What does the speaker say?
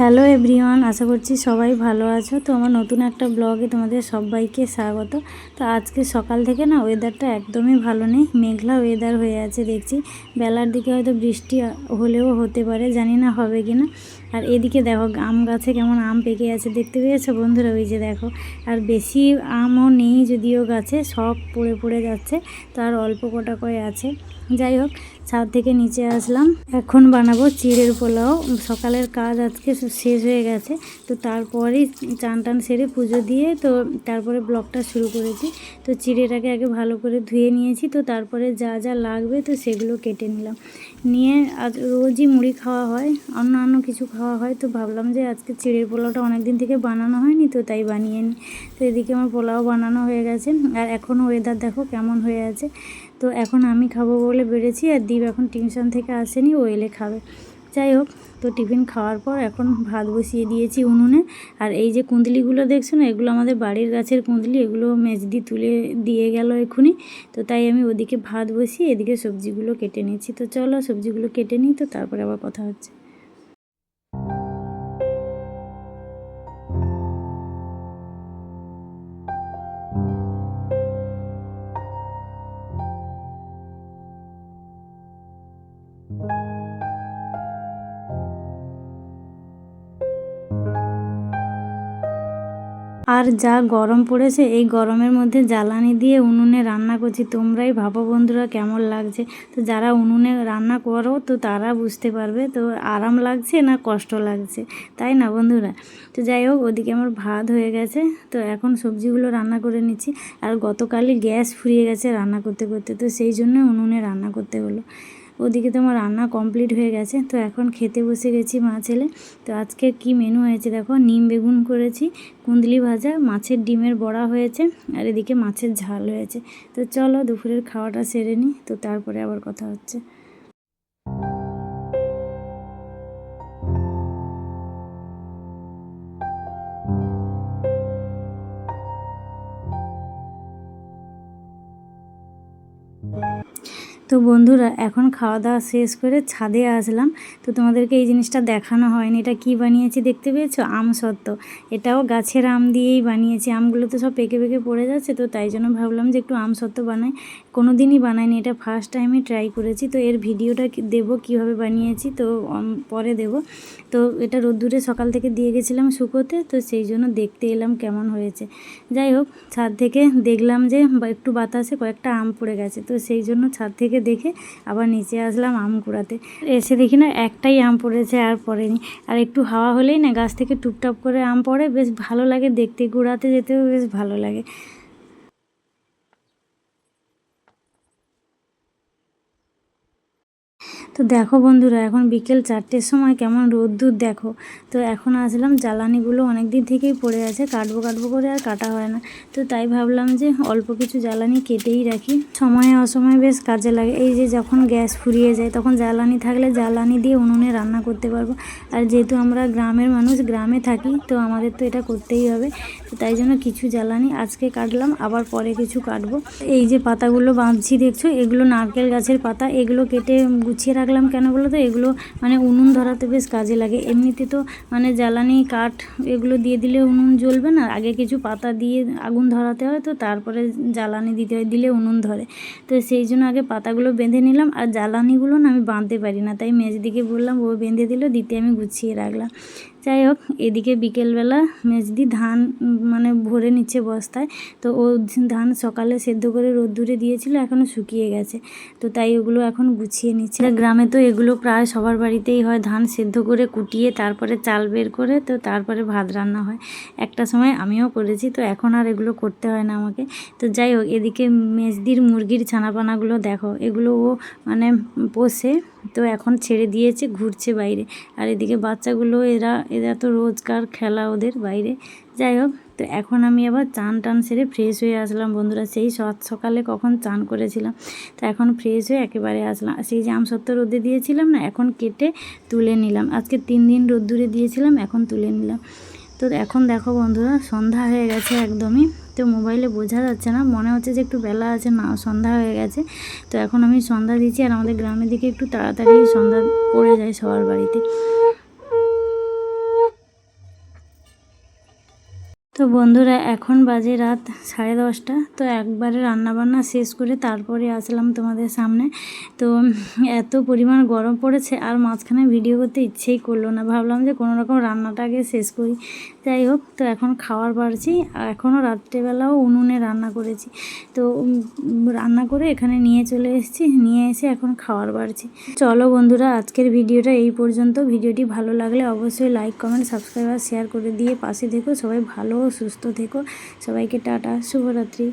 Hello everyone, আশা করছি সবাই ভালো আছো। তো আমার নতুন একটা ব্লগে তোমাদের সবাইকে স্বাগত। তো আজকে সকাল থেকে না ওয়েদারটা একদমই ভালো নেই, মেঘলা ওয়েদার হয়ে আছে দেখছি। বেলার দিকে হয়তো বৃষ্টি হলেও হতে পারে, জানি না হবে কি না আর এদিকে দেখো, আম গাছে কেমন আম পেকে আছে, দেখতে পেয়েছ বন্ধুরা? ওই যে দেখো, আর বেশি আমও নেই যদিও গাছে, সব পড়ে পড়ে যাচ্ছে, তো আর অল্প কটা করে আছে। যাই হোক, ছাদ থেকে নিচে আসলাম। এখন বানাবো চিড়ের পোলাও। সকালের কাজ আজকে শেষ হয়ে গেছে। তো তারপরেই চান টান সেরে পুজো দিয়ে তো তারপরে ব্লগটা শুরু করেছি। তো চিড়েটাকে আগে ভালো করে ধুয়ে নিয়েছি। তো তারপরে যা যা লাগবে তো সেগুলো কেটে নিলাম। নিয়ে আজ রোজই মুড়ি খাওয়া হয়, অন্যান্য কিছু খাওয়া হয়। তো ভাবলাম যে আজকে চিড়ের পোলাওটা অনেক দিন থেকে বানানো হয়নি, তো তাই বানিয়ে নিই তো এদিকে আমার পোলাও বানানো হয়ে গেছে। আর এখনও ওয়েদার দেখো কেমন হয়ে আছে। তো এখন আমি খাব বলে বেড়েছি আর দীপ এখন টিউশন থেকে আসেনি, ও এলে খাবে। যাই হোক, তো টিফিন খাওয়ার পর এখন ভাত বসিয়ে দিয়েছি উনুনে। আর এই যে কুঁদলিগুলো দেখছ না, এগুলো আমাদের বাড়ির গাছের কুঁদলি, এগুলো মেজদি তুলে দিয়ে গেল এক্ষুনি। তো তাই আমি ওদিকে ভাত বসিয়ে এদিকে সবজিগুলো কেটে নিয়েছি তো চলো সবজিগুলো কেটে নিই, তো তারপরে আবার কথা হচ্ছে। আর যা গরম পড়েছে, এই গরমের মধ্যে জ্বালানি দিয়ে উনুনে রান্না করছি। তোমরাই ভাবো বন্ধুরা কেমন লাগছে। তো যারা উনুনে রান্না করো, তো তারা বুঝতে পারবে তো আরাম লাগছে না কষ্ট লাগছে। তাই না বন্ধুরা? তো যাই হোক, ওদিকে আমার ভাত হয়ে গেছে। তো এখন সবজিগুলো রান্না করে নিচ্ছি। আর গতকালই গ্যাস ফুরিয়ে গেছে রান্না করতে করতে। তো সেই জন্য উনুনে রান্না করতে হলো। ওদিকে তো আমার রান্না কমপ্লিট হয়ে গেছে, তো এখন খেতে বসে গেছি মা ছেলে। তো আজকে কি মেনু হয়েছে দেখো, নিম বেগুন করেছি কুন্দলি ভাজা, মাছের ডিমের বড়া হয়েছে, আর এদিকে মাছের ঝাল হয়েছে। তো চলো দুপুরের খাওয়াটা সেরে নিই, তো তারপরে আবার কথা হচ্ছে। তো বন্ধুরা, এখন খাওয়া দাওয়া শেষ করে ছাদে আসলাম। তো তোমাদেরকে এই জিনিসটা দেখানো হয়নি। এটা কি বানিয়েছি দেখতে পেয়েছ? আম সত্ত্ব। এটাও গাছের আম দিয়েই বানিয়েছি। আমগুলো তো সব পেকে পেকে পড়ে যাচ্ছে, তো তাই জন্য ভাবলাম যে একটু আম সত্ত্ব বানাই। কোনো দিনই বানাইনি, এটা ফার্স্ট টাইমে ট্রাই করেছি। তো এর ভিডিওটা দেবো কীভাবে বানিয়েছি, তো পরে দেব। তো এটা রোদ্দুরে সকাল থেকে দিয়ে গেছিলাম শুকোতে, তো সেই জন্য দেখতে এলাম কেমন হয়েছে। যাই হোক, ছাদ থেকে দেখলাম যে একটু বাতাসে কয়েকটা আম পড়ে গেছে, তো সেই জন্য ছাদ থেকে থেকে দেখে আবার নিচে আসলাম আম কুড়াতে। এসে দেখি না একটাই আম পড়েছে আর পড়েনি। আর একটু হাওয়া হলেই না গাছ থেকে টুপটাপ করে আম পড়ে, বেশ ভালো লাগে। দেখতে কুড়াতে যেতেও বেশ ভালো লাগে। তো দেখো বন্ধুরা, এখন বিকেল চারটের সময় কেমন রোদ্দুর দেখো। তো এখন আসলাম, জ্বালানিগুলো অনেক দিন থেকেই পড়ে আছে, কাটবো কাটবো করে আর কাটা হয় না। তো তাই ভাবলাম যে অল্প কিছু জ্বালানি কেটেই রাখি। সময়ে অসময়ে বেশ কাজে লাগে। এই যে যখন গ্যাস ফুরিয়ে যায়, তখন জ্বালানি থাকলে জ্বালানি দিয়ে উনুনে রান্না করতে পারব। আর যেহেতু আমরা গ্রামের মানুষ, গ্রামে থাকি, তো আমাদের তো এটা করতেই হবে। তো তাই জন্য কিছু জ্বালানি আজকে কাটলাম, আবার পরে কিছু কাটবো। এই যে পাতাগুলো বাঁধছি, দেখছ? এগুলো নারকেল গাছের পাতা, এগুলো কেটে গুছিয়ে রাখলাম কেন বলো তো? এগুলো মানে উনুন ধরাতে বেশ কাজে লাগে। এমনিতে তো মানে জ্বালানি কাঠ এগুলো দিয়ে দিলে উনুন জ্বলবে না। আগে কিছু পাতা দিয়ে আগুন ধরাতে হয় তো, তারপরে জ্বালানি দিতে হয়, দিলে উনুন ধরে। তো সেই জন্য আগে পাতাগুলো বেঁধে নিলাম। আর জ্বালানিগুলো না আমি বাঁধতে পারি না। তাই মেজদিকে বললাম, ও বেঁধে দিল, দিতে আমি গুছিয়ে রাখলাম। যাই হোক, এদিকে বিকেলবেলা মেজদি ধান মানে ভরে নিচ্ছে বস্তায়। তো ও ধান সকালে সেদ্ধ করে রোদ্দুরে দিয়েছিল এখনও শুকিয়ে গেছে। তো তাই ওগুলো এখন গুছিয়ে নিচ্ছে। গ্রামে তো এগুলো প্রায় সবার বাড়িতেই হয়, ধান সেদ্ধ করে কুটিয়ে তারপরে চাল বের করে, তো তারপরে ভাত রান্না হয়। একটা সময় আমিও করেছি, তো এখন আর এগুলো করতে হয় না আমাকে। তো যাই হোক, এদিকে মেজদির মুরগির ছানাপানাগুলো দেখো, এগুলো ও মানে পোষে। তো এখন ছেড়ে দিয়েছে, ঘুরছে বাইরে। আর এদিকে বাচ্চাগুলো, এরা এরা তো রোজকার খেলা ওদের বাইরে। যাই হোক, তো এখন আমি আবার চান টান সেরে ফ্রেশ হয়ে আসলাম বন্ধুরা। সেই সৎ সকালে কখন চান করেছিলাম, তো এখন ফ্রেশ হয়ে একেবারে আসলাম। সেই যে আমসত্ত্ব রোদে দিয়েছিলাম না, এখন কেটে তুলে নিলাম। আজকে তিন দিন রোদ্দুরে দিয়েছিলাম, এখন তুলে নিলাম। তো এখন দেখো বন্ধুরা, সন্ধ্যা হয়ে গেছে একদমই। তো মোবাইলে বোঝা যাচ্ছে না। মনে হচ্ছে যে একটু বেলা আছে, না, সন্ধ্যা হয়ে গেছে। তো এখন আমি সন্ধ্যা দিচ্ছি আর আমাদের গ্রামের দিকে একটু তাড়াতাড়ি সন্ধ্যা পড়ে যায় সবার বাড়িতে। তো বন্ধুরা, এখন বাজে রাত সাড়ে দশটা। তো একবারে রান্নাবান্না শেষ করে তারপরে আসলাম তোমাদের সামনে। তো এত পরিমাণ গরম পড়েছে, আর মাঝখানে ভিডিও করতে ইচ্ছেই করল না। ভাবলাম যে কোনো রকম রান্নাটা আগে শেষ করি। যাই হোক, তো এখন খাওয়ার পারছি আর এখনও রাত্রেবেলাও উনুনে রান্না করেছি। তো রান্না করে এখানে নিয়ে চলে এসেছি, নিয়ে এসে এখন খাওয়ার পারছি চলো বন্ধুরা, আজকের ভিডিওটা এই পর্যন্ত। ভিডিওটি ভালো লাগলে অবশ্যই লাইক কমেন্ট সাবস্ক্রাইব আর শেয়ার করে দিয়ে পাশে থেকো। সবাই ভালো সুস্থ থেকো। সবাইকে টাটা শুভরাত্রি।